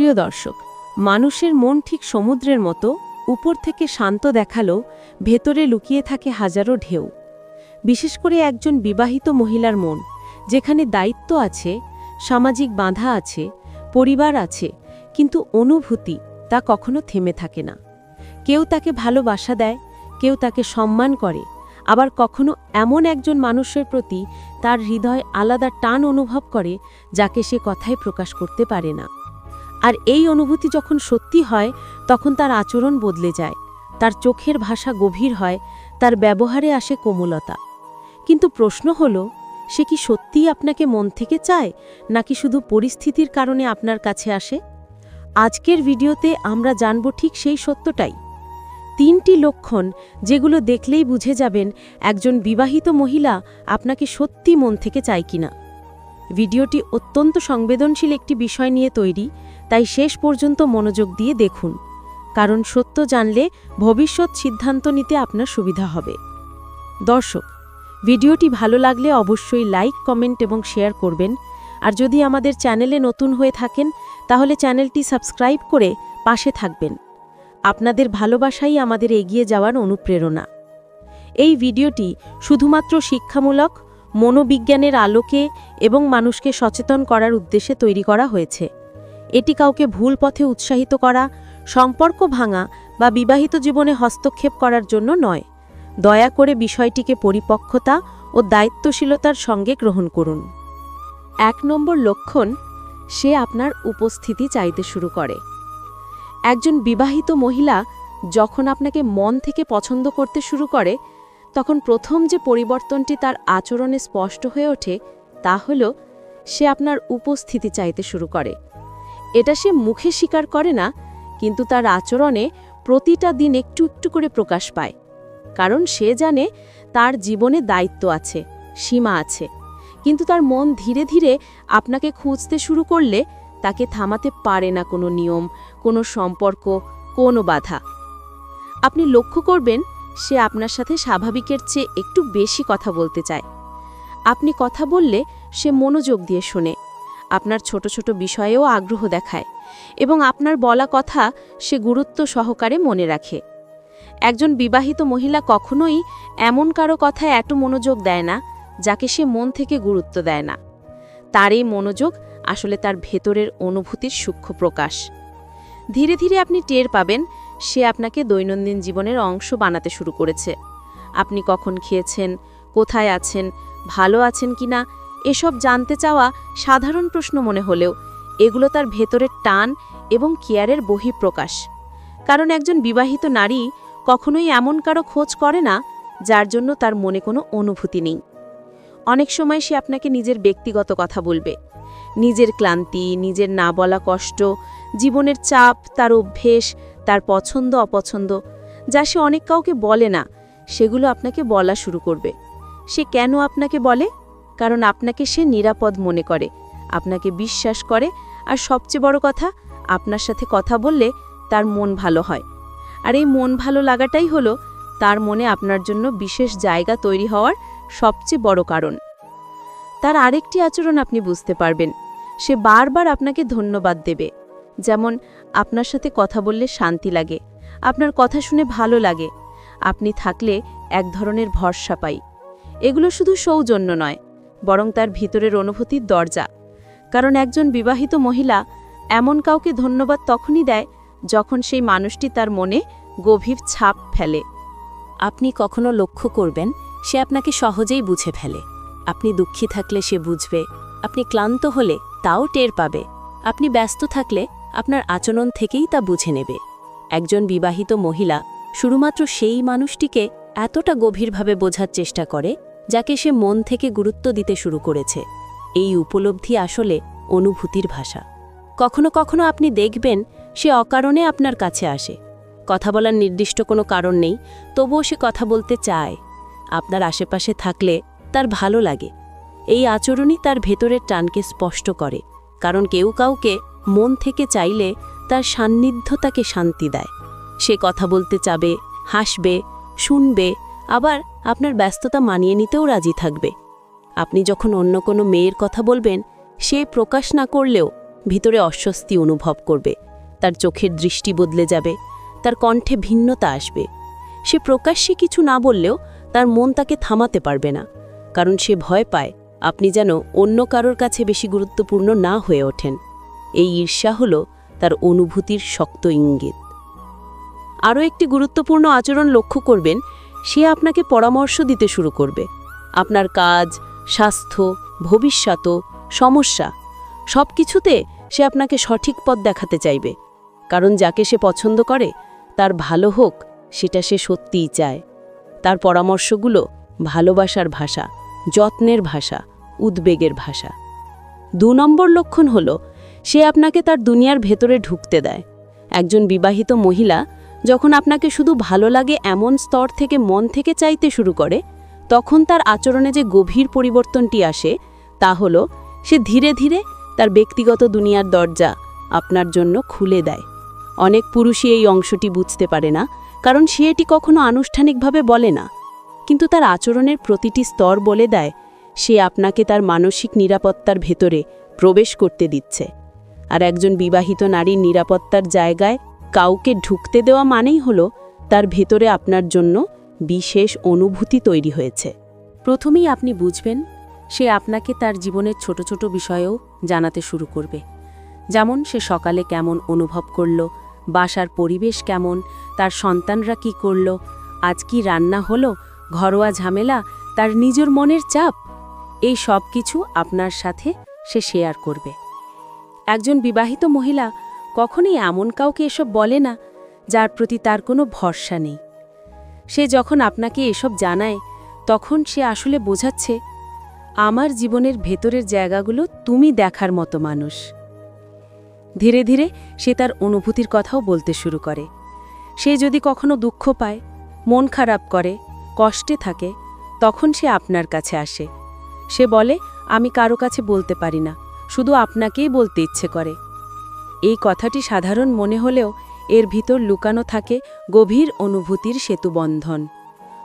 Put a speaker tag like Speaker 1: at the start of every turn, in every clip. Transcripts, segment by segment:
Speaker 1: প্রিয় দর্শক, মানুষের মন ঠিক সমুদ্রের মতো, উপর থেকে শান্ত দেখাল, ভেতরে লুকিয়ে থাকে হাজারো ঢেউ। বিশেষ করে একজন বিবাহিত মহিলার মন, যেখানে দায়িত্ব আছে, সামাজিক বাধা আছে, পরিবার আছে, কিন্তু অনুভূতি তা কখনো থেমে থাকে না। কেউ তাকে ভালোবাসা দেয়, কেউ তাকে সম্মান করে, আবার কখনো এমন একজন মানুষের প্রতি তার হৃদয় আলাদা টান অনুভব করে, যাকে সে কথায় প্রকাশ করতে পারে না। আর এই অনুভূতি যখন সত্যি হয়, তখন তার আচরণ বদলে যায়। তার চোখের ভাষা গভীর হয়, তার ব্যবহারে আসে কোমলতা। কিন্তু প্রশ্ন হল, সে কি সত্যিই আপনাকে মন থেকে চায়, নাকি শুধু পরিস্থিতির কারণে আপনার কাছে আসে? আজকের ভিডিওতে আমরা জানব ঠিক সেই সত্যটাই। তিনটি লক্ষণ যেগুলো দেখলেই বুঝে যাবেন একজন বিবাহিত মহিলা আপনাকে সত্যি মন থেকে চায় কিনা। ভিডিওটি অত্যন্ত সংবেদনশীল একটি বিষয় নিয়ে তৈরি, তাই শেষ পর্যন্ত মনোযোগ দিয়ে দেখুন। কারণ সত্য জানলে ভবিষ্যৎ সিদ্ধান্ত নিতে আপনার সুবিধা হবে। দর্শক, ভিডিওটি ভালো লাগলে অবশ্যই লাইক, কমেন্ট এবং শেয়ার করবেন। আর যদি আমাদের চ্যানেলে নতুন হয়ে থাকেন, তাহলে চ্যানেলটি সাবস্ক্রাইব করে পাশে থাকবেন। আপনাদের ভালোবাসাই আমাদের এগিয়ে যাওয়ার অনুপ্রেরণা। এই ভিডিওটি শুধুমাত্র শিক্ষামূলক মনোবিজ্ঞানের আলোকে এবং মানুষকে সচেতন করার উদ্দেশ্যে তৈরি করা হয়েছে। এটি কাউকে ভুল পথে উৎসাহিত করা, সম্পর্ক ভাঙা বা বিবাহিত জীবনে হস্তক্ষেপ করার জন্য নয়। দয়া করে বিষয়টিকে পরিপক্কতা ও দায়িত্বশীলতার সঙ্গে গ্রহণ করুন। এক নম্বর লক্ষণ, সে আপনার উপস্থিতি চাইতে শুরু করে। একজন বিবাহিত মহিলা যখন আপনাকে মন থেকে পছন্দ করতে শুরু করে তখন প্রথম যে পরিবর্তনটি তার আচরণে স্পষ্ট হয়ে ওঠে, তা হল সে আপনার উপস্থিতি চাইতে শুরু করে। এটা সে মুখে স্বীকার করে না, কিন্তু তার আচরণে প্রতিটা দিন একটু একটু করে প্রকাশ পায়। কারণ সে জানে তার জীবনে দায়িত্ব আছে, সীমা আছে। কিন্তু তার মন ধীরে ধীরে আপনাকে খুঁজতে শুরু করলে তাকে থামাতে পারে না কোনো নিয়ম, কোনো সম্পর্ক, কোনো বাধা। আপনি লক্ষ্য করবেন সে আপনার সাথে স্বাভাবিকের চেয়ে একটু বেশি কথা বলতে চায়। আপনি কথা বললে সে মনোযোগ দিয়ে শোনে। আপনার ছোট ছোট বিষয়েও আগ্রহ দেখায় এবং আপনার বলা কথা সে গুরুত্ব সহকারে মনে রাখে। একজন বিবাহিত মহিলা কখনোই এমন কারও কথায় এত মনোযোগ দেয় না, যাকে সে মন থেকে গুরুত্ব দেয় না। তার এই মনোযোগ আসলে তার ভেতরের অনুভূতির সূক্ষ্ম প্রকাশ। ধীরে ধীরে আপনি টের পাবেন সে আপনাকে দৈনন্দিন জীবনের অংশ বানাতে শুরু করেছে। আপনি কখন খেয়েছেন, কোথায় আছেন, ভালো আছেন কি না এসব জানতে চাওয়া সাধারণ প্রশ্ন মনে হলেও এগুলো তার ভেতরের টান এবং কেয়ারের বহিঃপ্রকাশ। কারণ একজন বিবাহিত নারী কখনোই এমন কারও খোঁজ করে না, যার জন্য তার মনে কোনো অনুভূতি নেই। অনেক সময় সে আপনাকে নিজের ব্যক্তিগত কথা বলবে। নিজের ক্লান্তি, নিজের না বলা কষ্ট, জীবনের চাপ, তার অভ্যেস তার পছন্দ, অপছন্দ, যা সে অনেক কাউকে বলে না, সেগুলো আপনাকে বলা শুরু করবে। সে কেন আপনাকে বলে? কারণ আপনাকে সে নিরাপদ মনে করে, আপনাকে বিশ্বাস করে, আর সবচেয়ে বড় কথা, আপনার সাথে কথা বললে তার মন ভালো হয়। আর এই মন ভালো লাগাটাই হলো তার মনে আপনার জন্য বিশেষ জায়গা তৈরি হওয়ার সবচেয়ে বড় কারণ। তার আরেকটি আচরণ আপনি বুঝতে পারবেন। সে বারবার আপনাকে ধন্যবাদ দেবে। যেমন আপনার সাথে কথা বললে শান্তি লাগে। আপনার কথা শুনে ভালো লাগে। আপনি থাকলে এক ধরনের ভরসা পাই। এগুলো শুধু সৌজন্য নয়, বরং তার ভিতরের অনুভূতির দরজা। কারণ একজন বিবাহিত মহিলা এমন কাউকে ধন্যবাদ তখনই দেয় যখন সেই মানুষটি তার মনে গভীর ছাপ ফেলে। আপনি কখনো লক্ষ্য করবেন, সে আপনাকে সহজেই বুঝে ফেলে। আপনি দুঃখী থাকলে সে বুঝবে, আপনি ক্লান্ত হলে তাও টের পাবে। আপনি ব্যস্ত থাকলে আপনার আচরণ থেকেই তা বুঝে নেবে। একজন বিবাহিত মহিলা শুধুমাত্র সেই মানুষটিকে এতটা গভীরভাবে বোঝার চেষ্টা করে, যাকে সে মন থেকে গুরুত্ব দিতে শুরু করেছে। এই উপলব্ধি আসলে অনুভূতির ভাষা। কখনো কখনো আপনি দেখবেন সে অকারণে আপনার কাছে আসে। কথা বলার নির্দিষ্ট কোনো কারণ নেই, তবুও সে কথা বলতে চায়। আপনার আশেপাশে থাকলে তার ভালো লাগে। এই আচরণই তার ভেতরের টানকে স্পষ্ট করে, কারণ কেউ কাউকে মন থেকে চাইলে তার সান্নিধ্য তাকে শান্তি দেয়। সে কথা বলতে চাবে, হাসবে, শুনবে, আবার আপনার ব্যস্ততা মানিয়ে নিতেও রাজি থাকবে। আপনি যখন অন্য কোনো মেয়ের কথা বলবেন, সে প্রকাশ না করলেও
Speaker 2: ভিতরে অস্বস্তি অনুভব করবে। তার চোখের দৃষ্টি বদলে যাবে, তার কণ্ঠে ভিন্নতা আসবে। সে প্রকাশ্যে কিছু না বললেও তার মন তাকে থামাতে পারবে না, কারণ সে ভয় পায় আপনি যেন অন্য কারোর কাছে বেশি গুরুত্বপূর্ণ না হয়ে ওঠেন। এই ঈর্ষা হল তার অনুভূতির শক্ত ইঙ্গিত। আরও একটি গুরুত্বপূর্ণ আচরণ লক্ষ্য করবেন, সে আপনাকে পরামর্শ দিতে শুরু করবে। আপনার কাজ, স্বাস্থ্য, ভবিষ্যৎ, সমস্যা সব কিছুতে সে আপনাকে সঠিক পথ দেখাতে চাইবে। কারণ যাকে সে পছন্দ করে, তার ভালো হোক, সেটা সে সত্যিই চায়। তার পরামর্শগুলো ভালোবাসার ভাষা, যত্নের ভাষা, উদ্বেগের ভাষা। দু নম্বর লক্ষণ হল সে আপনাকে তার দুনিয়ার ভেতরে ঢুকতে দেয়। একজন বিবাহিত মহিলা যখন আপনাকে শুধু ভালো লাগে এমন স্তর থেকে মন থেকে চাইতে শুরু করে, তখন তার আচরণে যে গভীর পরিবর্তনটি আসে, তা হল সে ধীরে ধীরে তার ব্যক্তিগত দুনিয়ার দরজা আপনার জন্য খুলে দেয়। অনেক পুরুষই এই অংশটি বুঝতে পারে না, কারণ সে এটি কখনো আনুষ্ঠানিকভাবে বলে না। কিন্তু তার আচরণের প্রতিটি স্তর বলে দেয়, সে আপনাকে তার মানসিক নিরাপত্তার ভেতরে প্রবেশ করতে দিচ্ছে। আর একজন বিবাহিত নারীর নিরাপত্তার জায়গায় কাউকে ঢুকতে দেওয়া মানেই হলো তার ভেতরে আপনার জন্য বিশেষ অনুভূতি তৈরি হয়েছে।
Speaker 1: প্রথমেই আপনি বুঝবেন সে আপনাকে তার জীবনের ছোট ছোট বিষয়েও জানাতে শুরু করবে। যেমন সে সকালে কেমন অনুভব করল, বাসার পরিবেশ কেমন, তার সন্তানরা কি করল, আজ কি রান্না হলো, ঘরোয়া ঝামেলা, তার নিজের মনের চাপ, এই সব কিছু আপনার সাথে সে শেয়ার করবে। একজন বিবাহিত মহিলা কখনোই এমন কাউকে এসব বলে না, যার প্রতি তার কোনো ভরসা নেই। সে যখন আপনাকে এসব জানায়, তখন সে আসলে বোঝাচ্ছে, আমার জীবনের ভেতরের জায়গাগুলো তুমি দেখার মতো মানুষ। ধীরে ধীরে সে তার অনুভূতির কথাও বলতে শুরু করে। সে যদি কখনো দুঃখ পায়, মন খারাপ করে, কষ্টে থাকে, তখন সে আপনার কাছে আসে। সে বলে, আমি কারও কাছে বলতে পারি না। শুধু আপনাকেই বলতে ইচ্ছে করে। এই কথাটি সাধারণ মনে হলেও এর ভিতর লুকানো থাকে গভীর অনুভূতির সেতুবন্ধন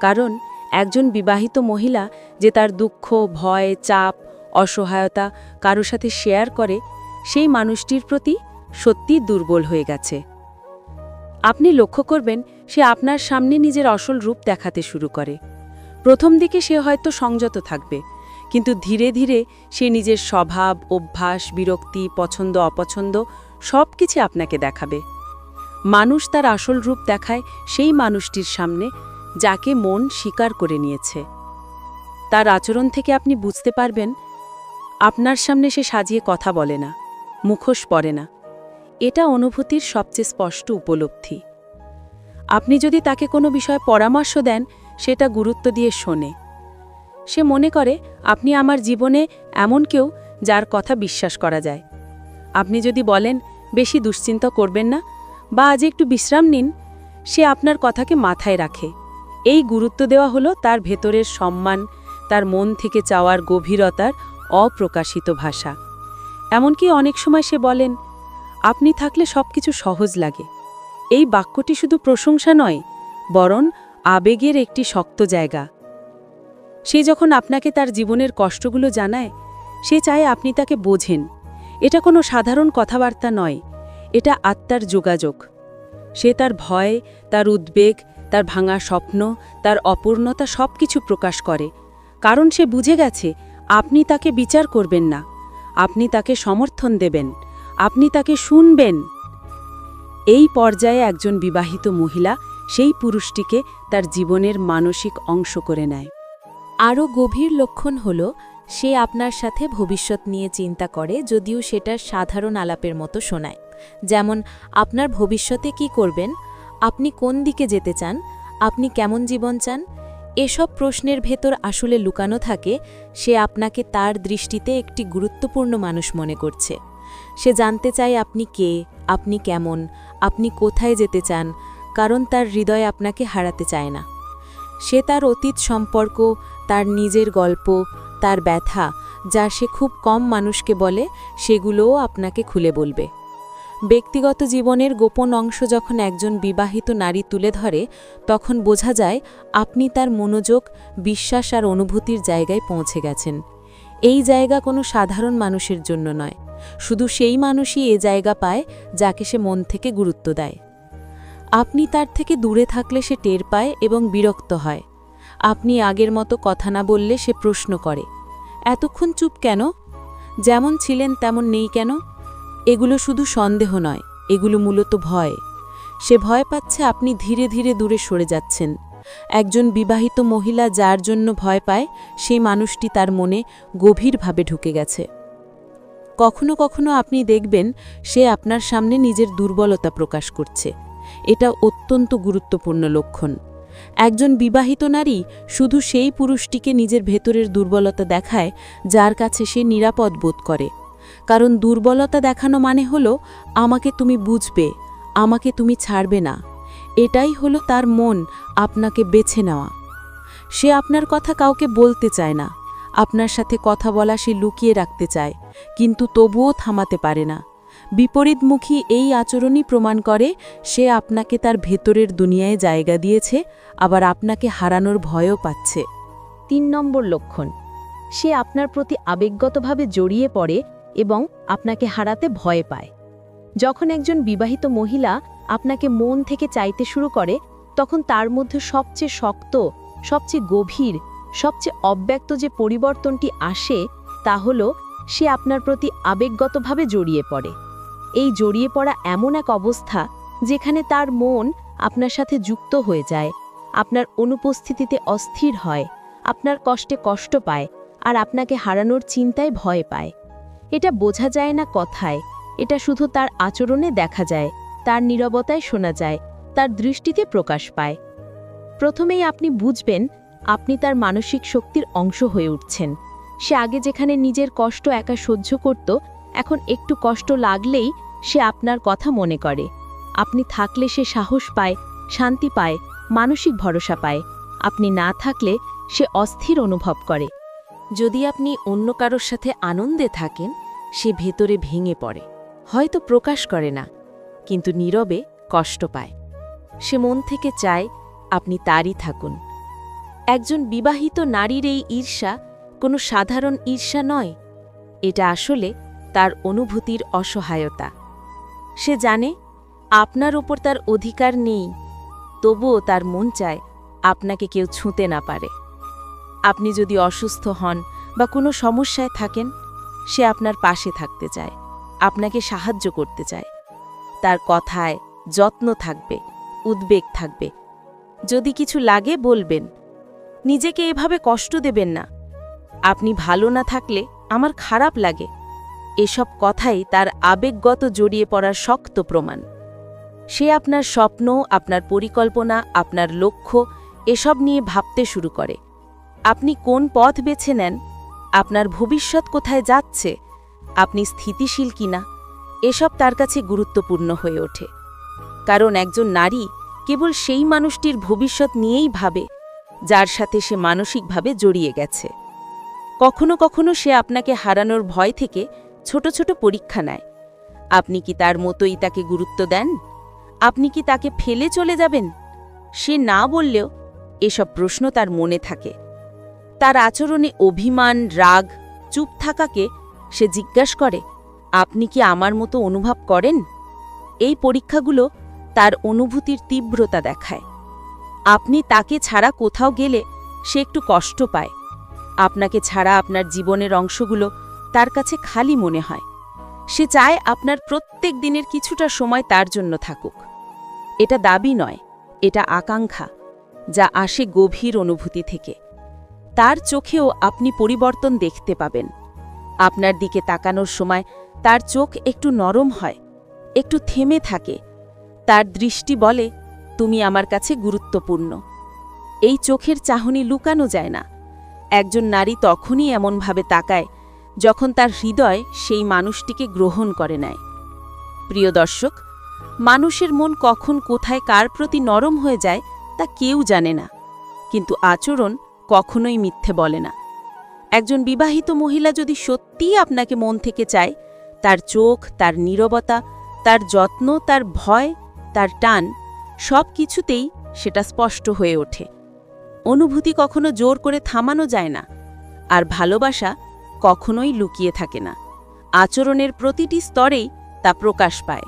Speaker 1: কারণ একজন বিবাহিত মহিলা যে তার দুঃখ, ভয়, চাপ, অসহায়তা কারও সাথে শেয়ার করে, সেই মানুষটির প্রতি সত্যি দুর্বল হয়ে গেছে। আপনি লক্ষ্য করবেন, সে আপনার সামনে নিজের আসল রূপ দেখাতে শুরু করে। প্রথম দিকে সে হয়তো সংযত থাকবে কিন্তু ধীরে ধীরে সে নিজের স্বভাব, অভ্যাস, বিরক্তি, পছন্দ, অপছন্দ সব কিছু আপনাকে দেখাবে। মানুষ তার আসল রূপ দেখায় সেই মানুষটির সামনে, যাকে মন স্বীকার করে নিয়েছে। তার আচরণ থেকে আপনি বুঝতে পারবেন, আপনার সামনে সে সাজিয়ে কথা বলে না, মুখোশ পড়ে না। এটা অনুভূতির সবচেয়ে স্পষ্ট উপলব্ধি। আপনি যদি তাকে কোনো বিষয়ে পরামর্শ দেন, সেটা গুরুত্ব দিয়ে শোনে। সে মনে করে, আপনি আমার জীবনে এমন কেউ যার কথা বিশ্বাস করা যায়। আপনি যদি বলেন, বেশি দুশ্চিন্তা করবেন না, বা আজ একটু বিশ্রাম নিন, সে আপনার কথাকে মাথায় রাখে। এই গুরুত্ব দেওয়া হলো তার ভেতরের সম্মান, তার মন থেকে চাওয়ার গভীরতার অপ্রকাশিত ভাষা। এমনকি অনেক সময় সে বলেন, আপনি থাকলে সব কিছু সহজ লাগে। এই বাক্যটি শুধু প্রশংসা নয়, বরং আবেগের একটি শক্ত জায়গা। সে যখন আপনাকে তার জীবনের কষ্টগুলো জানায়, সে চায় আপনি তাকে বোঝেন। এটা কোনো সাধারণ কথাবার্তা নয়, এটা আত্মার যোগাযোগ। সে তার ভয়, তার উদ্বেগ, তার ভাঙা স্বপ্ন, তার অপূর্ণতা সব কিছু প্রকাশ করে। কারণ সে বুঝে গেছে, আপনি তাকে বিচার করবেন না। আপনি তাকে সমর্থন দেবেন। আপনি তাকে শুনবেন। এই পর্যায়ে একজন বিবাহিত মহিলা সেই পুরুষটিকে তার জীবনের মানসিক অংশ করে নেয়।
Speaker 3: আরও গভীর লক্ষণ হল, সে আপনার সাথে ভবিষ্যৎ নিয়ে চিন্তা করে যদিও সেটা সাধারণ আলাপের মতো শোনায়। যেমন, আপনার ভবিষ্যতে কি করবেন? আপনি কোন দিকে যেতে চান? আপনি কেমন জীবন চান? এসব প্রশ্নের ভেতর আসলে লুকানো থাকে, সে আপনাকে তার দৃষ্টিতে একটি গুরুত্বপূর্ণ মানুষ মনে করছে। সে জানতে চায় আপনি কে, আপনি কেমন, আপনি কোথায় যেতে চান, কারণ তার হৃদয় আপনাকে হারাতে চায় না। সে তার অতীত সম্পর্ক, তার নিজের গল্প, তার ব্যথা, যা সে খুব কম মানুষকে বলে, সেগুলোও আপনাকে খুলে বলবে। ব্যক্তিগত জীবনের গোপন অংশ যখন একজন বিবাহিত নারী তুলে ধরে, তখন বোঝা যায় আপনি তার মনোযোগ, বিশ্বাস আর অনুভূতির জায়গায় পৌঁছে গেছেন। এই জায়গা কোনো সাধারণ মানুষের জন্য নয়। শুধু সেই মানুষই এ জায়গা পায় যাকে সে মন থেকে গুরুত্ব দেয়। আপনি তার থেকে দূরে থাকলে সে টের পায় এবং বিরক্ত হয়। আপনি আগের মতো কথা না বললে সে প্রশ্ন করে, এতক্ষণ চুপ কেন? যেমন ছিলেন তেমন নেই কেন? এগুলো শুধু সন্দেহ নয়, এগুলো মূলত ভয়। সে ভয় পাচ্ছে আপনি ধীরে ধীরে দূরে সরে যাচ্ছেন। একজন বিবাহিত মহিলা যার জন্য ভয় পায়, সেই মানুষটি তার মনে গভীরভাবে ঢুকে গেছে। কখনো কখনো আপনি দেখবেন সে আপনার সামনে নিজের দুর্বলতা প্রকাশ করছে। এটা অত্যন্ত গুরুত্বপূর্ণ লক্ষণ। একজন বিবাহিত নারী শুধু সেই পুরুষটিকে নিজের ভেতরের দুর্বলতা দেখায় যার কাছে সে নিরাপদ বোধ করে। কারণ দুর্বলতা দেখানো মানে হলো, আমাকে তুমি বুঝবে, আমাকে তুমি ছাড়বে না। এটাই হলো তার মন আপনাকে বেছে নেওয়া। সে আপনার কথা কাউকে বলতে চায় না। আপনার সাথে কথা বলা সে লুকিয়ে রাখতে চায়, কিন্তু তবুও থামাতে পারে না। বিপরীতমুখী এই আচরণই প্রমাণ করে, সে আপনাকে তার ভেতরের দুনিয়ায় জায়গা দিয়েছে, আবার আপনাকে হারানোর ভয়ও পাচ্ছে।
Speaker 1: তিন নম্বর লক্ষণ, সে আপনার প্রতি আবেগগতভাবে জড়িয়ে পড়ে এবং আপনাকে হারাতে ভয় পায়। যখন একজন বিবাহিত মহিলা আপনাকে মন থেকে চাইতে শুরু করে, তখন তার মধ্যে সবচেয়ে শক্ত, সবচেয়ে গভীর, সবচেয়ে অব্যক্ত যে পরিবর্তনটি আসে, তা হল সে আপনার প্রতি আবেগগতভাবে জড়িয়ে পড়ে। এই জড়িয়ে পড়া এমন এক অবস্থা যেখানে তার মন আপনার সাথে যুক্ত হয়ে যায়, আপনার অনুপস্থিতিতে অস্থির হয়, আপনার কষ্টে কষ্ট পায়, আর আপনাকে হারানোর চিন্তায় ভয় পায়। এটা বোঝা যায় না কথায়, এটা শুধু তার আচরণে দেখা যায়, তার নীরবতায় শোনা যায়, তার দৃষ্টিতে প্রকাশ পায়। প্রথমেই আপনি বুঝবেন, আপনি তার মানসিক শক্তির অংশ হয়ে উঠছেন। সে আগে যেখানে নিজের কষ্ট একা সহ্য করত এখন একটু কষ্ট লাগলেই সে আপনার কথা মনে করে। আপনি থাকলে সে সাহস পায়, শান্তি পায়, মানসিক ভরসা পায়। আপনি না থাকলে সে অস্থির অনুভব করে।
Speaker 3: যদি আপনি অন্য কারোর সাথে আনন্দে থাকেন, সে ভেতরে ভেঙে পড়ে। হয়তো প্রকাশ করে না, কিন্তু নীরবে কষ্ট পায়। সে মন থেকে চায়, আপনি তারই থাকুন। একজন বিবাহিত নারীর এই ঈর্ষা কোনো সাধারণ ঈর্ষা নয়। এটা আসলে তার অনুভূতির অসহায়তা। সে জানে, আপনার ওপর তার অধিকার নেই, তবুও তার মন চায় আপনাকে কেউ ছুঁতে না পারে। আপনি যদি অসুস্থ হন বা কোনো সমস্যায় থাকেন, সে আপনার পাশে থাকতে চায়, আপনাকে সাহায্য করতে চায়। তার কথায় যত্ন থাকবে, উদ্বেগ থাকবে। যদি কিছু লাগে বলবেন, নিজেকে এভাবে কষ্ট দেবেন না। আপনি ভালো না থাকলে আমার খারাপ লাগে। এসব কথাই তার আবেগগত জড়িয়ে পড়ার শক্ত প্রমাণ। সে আপনার স্বপ্ন, আপনার পরিকল্পনা, আপনার লক্ষ্য, এসব নিয়ে ভাবতে শুরু করে। আপনি কোন পথ বেছে নেন? আপনার ভবিষ্যৎ কোথায় যাচ্ছে? আপনি স্থিতিশীল কিনা? এসব তার কাছে গুরুত্বপূর্ণ হয়ে ওঠে। কারণ একজন নারী কেবল সেই মানুষটির ভবিষ্যৎ নিয়েই ভাবে, যার সাথে সে মানসিকভাবে জড়িয়ে গেছে। কখনো কখনো সে আপনাকে হারানোর ভয় থেকে ছোট ছোট পরীক্ষা নেয়। আপনি কি তার মতোই তাকে গুরুত্ব দেন? আপনি কি তাকে ফেলে চলে যাবেন? সে না বললেও এসব প্রশ্ন তার মনে থাকে। তার আচরণে অভিমান, রাগ, চুপ থাকাকে সে জিজ্ঞাসা করে, আপনি কি আমার মতো অনুভব করেন? এই পরীক্ষাগুলো তার অনুভূতির তীব্রতা দেখায়। আপনি তাকে ছাড়া কোথাও গেলে সে একটু কষ্ট পায়। আপনাকে ছাড়া আপনার জীবনের অংশগুলো তার কাছে খালি মনে হয়। সে চায় আপনার প্রত্যেক দিনের কিছুটা সময় তার জন্য থাকুক। এটা দাবি নয়, এটা আকাঙ্ক্ষা, যা আসে গভীর অনুভূতি থেকে। তার চোখেও আপনি পরিবর্তন দেখতে পাবেন। আপনার দিকে তাকানোর সময় তার চোখ একটু নরম হয়, একটু থেমে থাকে। তার দৃষ্টি বলে, তুমি আমার কাছে গুরুত্বপূর্ণ। এই চোখের চাহনি লুকানো যায় না। একজন নারী তখনই এমনভাবে তাকায় যখন তার হৃদয় সেই মানুষটিকে গ্রহণ করে নেয়। প্রিয় দর্শক, মানুষের মন কখন কোথায় কার প্রতি নরম হয়ে যায় তা কেউ জানে না, কিন্তু আচরণ কখনোই মিথ্যে বলে না। একজন বিবাহিত মহিলা যদি সত্যিই আপনাকে মন থেকে চায়, তার চোখ, তার নীরবতা, তার যত্ন, তার ভয়, তার টান, সব কিছুতেই সেটা স্পষ্ট হয়ে ওঠে। অনুভূতি কখনো জোর করে থামানো যায় না, আর ভালোবাসা
Speaker 1: কখনোই লুকিয়ে থাকে না। আচরণের প্রতিটি স্তরেই তা প্রকাশ পায়।